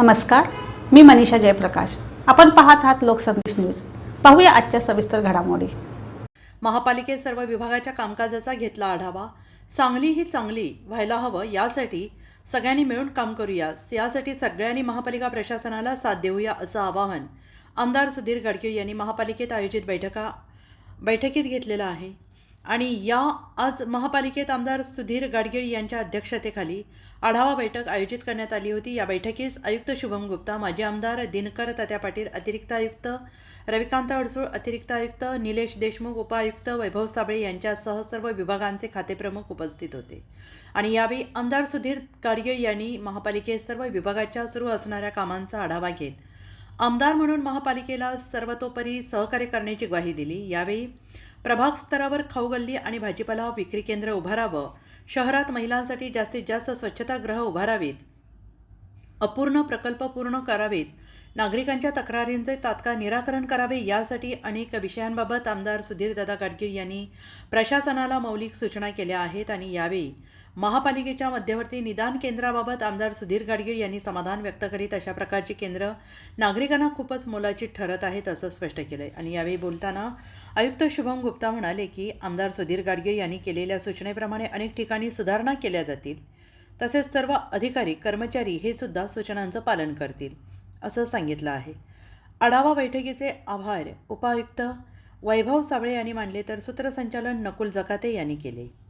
नमस्कार मी मनीषा जयप्रकाश. आपण पाहत आहात लोकसंदेश न्यूज. पाहूया आजच्या सविस्तर घडामोडी. महापालिकेत सर्व विभागाच्या कामकाजाचा घेतला आढावा. चांगली ही चांगली व्हायला हवं यासाठी सगळ्यांनी मिळून काम करूया. यासाठी सगळ्यांनी महापालिका प्रशासनाला साथ देऊया असं आवाहन आमदार सुधीर गडकीळ यांनी महापालिकेत आयोजित बैठका बैठकीत घेतलेलं आहे. आणि या आज महापालिकेत आमदार सुधीर गाडगीळ यांच्या अध्यक्षतेखाली आढावा बैठक आयोजित करण्यात आली होती. या बैठकीस आयुक्त शुभम गुप्ता माजी आमदार दिनकर तात्या पाटील अतिरिक्त आयुक्त रविकांत अडसूळ अतिरिक्त आयुक्त निलेश देशमुख उपायुक्त वैभव साबळे यांच्यासह सर्व विभागांचे खातेप्रमुख उपस्थित होते. आणि यावेळी आमदार सुधीर गाडगीळ यांनी महापालिकेत सर्व विभागाच्या सुरू असणाऱ्या कामांचा आढावा घेत आमदार म्हणून महापालिकेला सर्वतोपरी सहकार्य करण्याची ग्वाही दिली. यावेळी प्रभाग स्तरावर खाऊगल्ली आणि भाजीपाला विक्री केंद्र उभारावं. शहरात महिलांसाठी जास्तीत जास्त स्वच्छतागृह उभारावीत. अपूर्ण प्रकल्प पूर्ण करावेत. नागरिकांच्या तक्रारींचे तात्काळ निराकरण करावे यासाठी अनेक विषयांबाबत आमदार सुधीरदादा गाडगीळ यांनी प्रशासनाला मौलिक सूचना केल्या आहेत आणि यावेळी महापालिकेच्या मध्यवर्ती निदान केंद्राबाबत आमदार सुधीर गाडगीळ यांनी समाधान व्यक्त करीत अशा प्रकारची केंद्र नागरिकांना खूपच मोलाची ठरत आहेत असं स्पष्ट केलं आहे आणि यावेळी बोलताना आयुक्त शुभम गुप्ता म्हणाले की आमदार सुधीर गाडगीळ यांनी केलेल्या सूचनेप्रमाणे अनेक ठिकाणी सुधारणा केल्या जातील. तसेच सर्व अधिकारी कर्मचारी हे सुद्धा सूचनांचं पालन करतील. असं सांगितलं आहे. आढावा बैठकीचे आभार. उपायुक्त वैभव साबळे यांनी मानले तर सूत्रसंचालन नकुल जकाते यांनी केले.